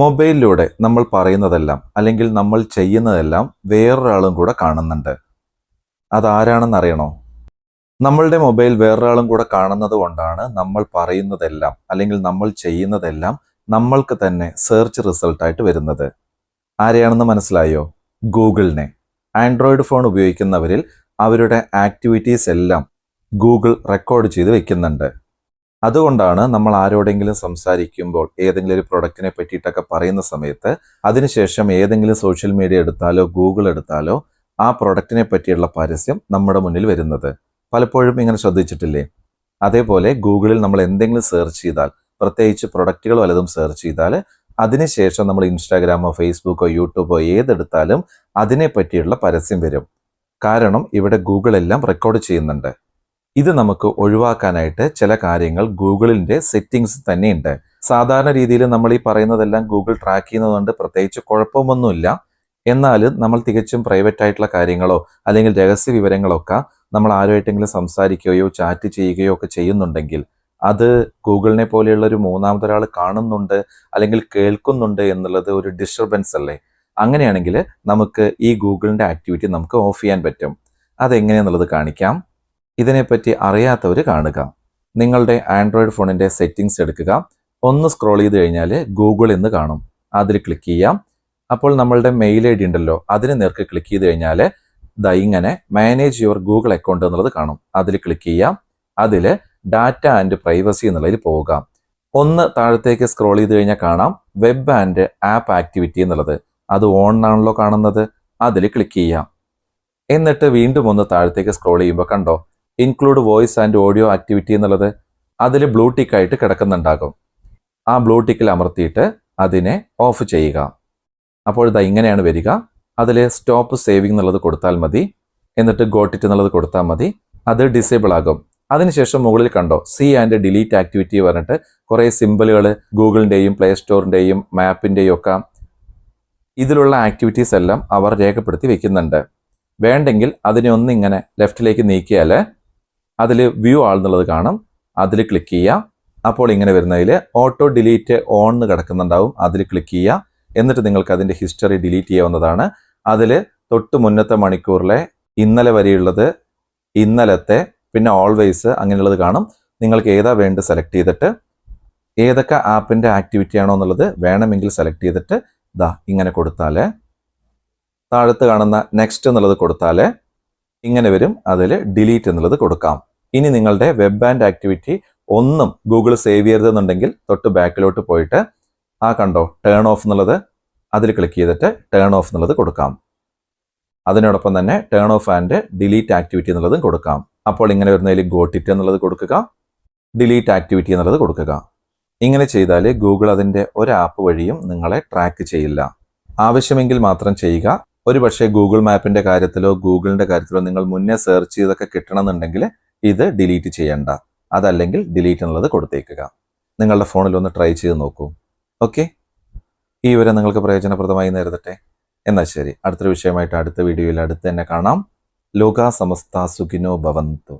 മൊബൈലിലൂടെ നമ്മൾ പറയുന്നതെല്ലാം അല്ലെങ്കിൽ നമ്മൾ ചെയ്യുന്നതെല്ലാം വേറൊരാളും കൂടെ കാണുന്നുണ്ട്. അതാരാണെന്ന് അറിയണോ നമ്മളുടെ മൊബൈൽ വേറൊരാളും കൂടെ കാണുന്നത് കൊണ്ടാണ് നമ്മൾ പറയുന്നതെല്ലാം അല്ലെങ്കിൽ നമ്മൾ ചെയ്യുന്നതെല്ലാം നമ്മൾക്ക് തന്നെ സെർച്ച് റിസൾട്ടായിട്ട് വരുന്നത്. ആരെയാണെന്ന് മനസ്സിലായോ? ഗൂഗിളിനെ. ആൻഡ്രോയിഡ് ഫോൺ ഉപയോഗിക്കുന്നവരിൽ അവരുടെ ആക്ടിവിറ്റീസ് എല്ലാം ഗൂഗിൾ റെക്കോർഡ് ചെയ്ത് വെക്കുന്നുണ്ട്. അതുകൊണ്ടാണ് നമ്മൾ ആരോടെങ്കിലും സംസാരിക്കുമ്പോൾ ഏതെങ്കിലും ഒരു പ്രൊഡക്റ്റിനെ പറ്റിയിട്ടൊക്കെ പറയുന്ന സമയത്ത് അതിനുശേഷം ഏതെങ്കിലും സോഷ്യൽ മീഡിയ എടുത്താലോ ഗൂഗിൾ എടുത്താലോ ആ പ്രൊഡക്റ്റിനെ പറ്റിയുള്ള പരസ്യം നമ്മുടെ മുന്നിൽ വരുന്നത്. പലപ്പോഴും ഇങ്ങനെ ശ്രദ്ധിച്ചിട്ടില്ലേ? അതേപോലെ ഗൂഗിളിൽ നമ്മൾ എന്തെങ്കിലും സെർച്ച് ചെയ്താൽ പ്രത്യേകിച്ച് പ്രൊഡക്റ്റുകൾ വല്ലതും സെർച്ച് ചെയ്താൽ അതിനുശേഷം നമ്മൾ ഇൻസ്റ്റാഗ്രാമോ ഫേസ്ബുക്കോ യൂട്യൂബോ ഏതെടുത്താലും അതിനെ പറ്റിയുള്ള പരസ്യം വരും. കാരണം ഇവിടെ ഗൂഗിൾ എല്ലാം റെക്കോർഡ് ചെയ്യുന്നുണ്ട്. ഇത് നമുക്ക് ഒഴിവാക്കാനായിട്ട് ചില കാര്യങ്ങൾ ഗൂഗിളിന്റെ സെറ്റിംഗ്സ് തന്നെയുണ്ട്. സാധാരണ രീതിയിൽ നമ്മൾ ഈ പറയുന്നതെല്ലാം ഗൂഗിൾ ട്രാക്ക് ചെയ്യുന്നതുകൊണ്ട് പ്രത്യേകിച്ച് കുഴപ്പമൊന്നുമില്ല. എന്നാലും നമ്മൾ തികച്ചും പ്രൈവറ്റ് ആയിട്ടുള്ള കാര്യങ്ങളോ അല്ലെങ്കിൽ രഹസ്യ വിവരങ്ങളൊക്കെ നമ്മൾ ആരുമായിട്ടെങ്കിലും സംസാരിക്കുകയോ ചാറ്റ് ചെയ്യുകയോ ഒക്കെ ചെയ്യുന്നുണ്ടെങ്കിൽ അത് ഗൂഗിളിനെ പോലെയുള്ള ഒരു മൂന്നാമതൊരാൾ കാണുന്നുണ്ട് അല്ലെങ്കിൽ കേൾക്കുന്നുണ്ട് എന്നുള്ളത് ഒരു ഡിസ്റ്റർബൻസ് അല്ലേ? അങ്ങനെയാണെങ്കിൽ നമുക്ക് ഈ ഗൂഗിളിന്റെ ആക്ടിവിറ്റി നമുക്ക് ഓഫ് ചെയ്യാൻ പറ്റും. അതെങ്ങനെയെന്നുള്ളത് കാണിക്കാം. ഇതിനെപ്പറ്റി അറിയാത്തവർ കാണുക. നിങ്ങളുടെ ആൻഡ്രോയിഡ് ഫോണിന്റെ സെറ്റിംഗ്സ് എടുക്കുക. ഒന്ന് സ്ക്രോൾ ചെയ്ത് കഴിഞ്ഞാൽ ഗൂഗിൾ എന്ന് കാണും. അതിൽ ക്ലിക്ക് ചെയ്യാം. അപ്പോൾ നമ്മളുടെ മെയിൽ ഐ ഡി ഉണ്ടല്ലോ അതിന് നേർക്ക് ക്ലിക്ക് ചെയ്ത് കഴിഞ്ഞാൽ ദാ ഇങ്ങനെ മാനേജ് യുവർ ഗൂഗിൾ അക്കൗണ്ട് എന്നുള്ളത് കാണും. അതിൽ ക്ലിക്ക് ചെയ്യാം. അതിൽ ഡാറ്റ ആൻഡ് പ്രൈവസി എന്നുള്ളതിൽ പോവുക. ഒന്ന് താഴത്തേക്ക് സ്ക്രോൾ ചെയ്ത് കഴിഞ്ഞാൽ കാണാം. വെബ് ആൻഡ് ആപ്പ് ആക്ടിവിറ്റി എന്നുള്ളത്. അത് ഓൺ ആണല്ലോ കാണുന്നത്. അതിൽ ക്ലിക്ക് ചെയ്യാം. എന്നിട്ട് വീണ്ടും ഒന്ന് താഴത്തേക്ക് സ്ക്രോൾ ചെയ്യുമ്പോൾ കണ്ടോ include voice and audio activity എന്നുള്ളത് അതിൽ ബ്ലൂ ടിക്ക് ആയിട്ട് കിടക്കുന്നുണ്ടാകും. ആ ബ്ലൂ ടിക്കിൽ അമർത്തിയിട്ട് അതിനെ ഓഫ് ചെയ്യുക. അപ്പോൾ ഇതാ ഇങ്ങനെയാണ് വരിക. അതിൽ സ്റ്റോപ്പ് സേവിങ് എന്നുള്ളത് കൊടുത്താൽ മതി. എന്നിട്ട് ഗോട്ടിറ്റ് എന്നുള്ളത് കൊടുത്താൽ മതി. അത് ഡിസേബിൾ ആകും. അതിനുശേഷം മുകളിൽ കണ്ടോ? സി ആൻഡ് ഡിലീറ്റ് ആക്ടിവിറ്റി പറഞ്ഞിട്ട് കുറേ സിമ്പിളുകൾ ഗൂഗിളിന്റെയും പ്ലേ സ്റ്റോറിന്റെയും മാപ്പിന്റെയും ഒക്കെ ഇതിലുള്ള ആക്ടിവിറ്റീസ് എല്ലാം അവർ രേഖപ്പെടുത്തി വെക്കുന്നുണ്ട്. വേണ്ടെങ്കിൽ അതിനെ ഒന്നിങ്ങനെ ലെഫ്റ്റിലേക്ക് നീക്കിയാൽ അതിൽ വ്യൂ ആൾ എന്നുള്ളത് കാണും. അതിൽ ക്ലിക്ക് ചെയ്യുക അപ്പോൾ ഇങ്ങനെ വരുന്നതിൽ ഓട്ടോ ഡിലീറ്റ് ഓൺ എന്ന് കിടക്കുന്നുണ്ടാവും. അതിൽ ക്ലിക്ക് ചെയ്യുക എന്നിട്ട് നിങ്ങൾക്ക് അതിന്റെ ഹിസ്റ്ററി ഡിലീറ്റ് ചെയ്യാവുന്നതാണ്. അതിൽ തൊട്ട് മുന്നത്തെ മണിക്കൂറിലെ ഇന്നലെ വരെയുള്ളത് ഇന്നലത്തെ പിന്നെ ഓൾവേസ് അങ്ങനെയുള്ളത് കാണും. നിങ്ങൾക്ക് ഏതാ വേണ്ട സെലക്ട് ചെയ്തിട്ട് ഏതൊക്കെ ആപ്പിന്റെ ആക്ടിവിറ്റി ആണോ എന്നുള്ളത് വേണമെങ്കിൽ സെലക്ട് ചെയ്തിട്ട് ദാ ഇങ്ങനെ കൊടുത്താൽ താഴത്ത് കാണുന്ന നെക്സ്റ്റ് എന്നുള്ളത് കൊടുത്താൽ ഇങ്ങനെ വരും. അതിൽ ഡിലീറ്റ് എന്നുള്ളത് കൊടുക്കാം. ഇനി നിങ്ങളുടെ വെബ് ആൻഡ് ആക്ടിവിറ്റി ഒന്നും ഗൂഗിൾ സേവ് ചെയ്യരുതെന്നുണ്ടെങ്കിൽ തൊട്ട് ബാക്കിലോട്ട് പോയിട്ട് ആ കണ്ടോ ടേൺ ഓഫ് എന്നുള്ളത്? അതിൽ ക്ലിക്ക് ചെയ്തിട്ട് ടേൺ ഓഫ് എന്നുള്ളത് കൊടുക്കാം. അതിനോടൊപ്പം തന്നെ turn off and delete activity എന്നുള്ളതും കൊടുക്കാം. അപ്പോൾ ഇങ്ങനെ വരുന്നതിൽ ഗോട്ടിറ്റ് എന്നുള്ളത് കൊടുക്കുക. ഡിലീറ്റ് ആക്ടിവിറ്റി എന്നുള്ളത് കൊടുക്കുക. ഇങ്ങനെ ചെയ്താൽ ഗൂഗിൾ അതിന്റെ ഒരു ആപ്പ് വഴിയും നിങ്ങളെ ട്രാക്ക് ചെയ്യില്ല. ആവശ്യമെങ്കിൽ മാത്രം ചെയ്യുക. ഒരു പക്ഷേ ഗൂഗിൾ മാപ്പിന്റെ കാര്യത്തിലോ ഗൂഗിളിന്റെ കാര്യത്തിലോ നിങ്ങൾ മുന്നേ സെർച്ച് ചെയ്തൊക്കെ കിട്ടണമെന്നുണ്ടെങ്കിൽ ഇത് ഡിലീറ്റ് ചെയ്യണ്ട. അതല്ലെങ്കിൽ ഡിലീറ്റ് എന്നുള്ളത് കൊടുത്തേക്കുക. നിങ്ങളുടെ ഫോണിൽ ഒന്ന് ട്രൈ ചെയ്ത് നോക്കൂ. ഓക്കെ ഈ വിവരം നിങ്ങൾക്ക് പ്രയോജനപ്രദമായി നേരിടട്ടെ എന്നാൽ ശരി. അടുത്തൊരു വിഷയമായിട്ട് അടുത്ത വീഡിയോയിൽ അടുത്ത് തന്നെ കാണാം. ലോകാ സമസ്ത സുഖിനോ ഭവന്തു.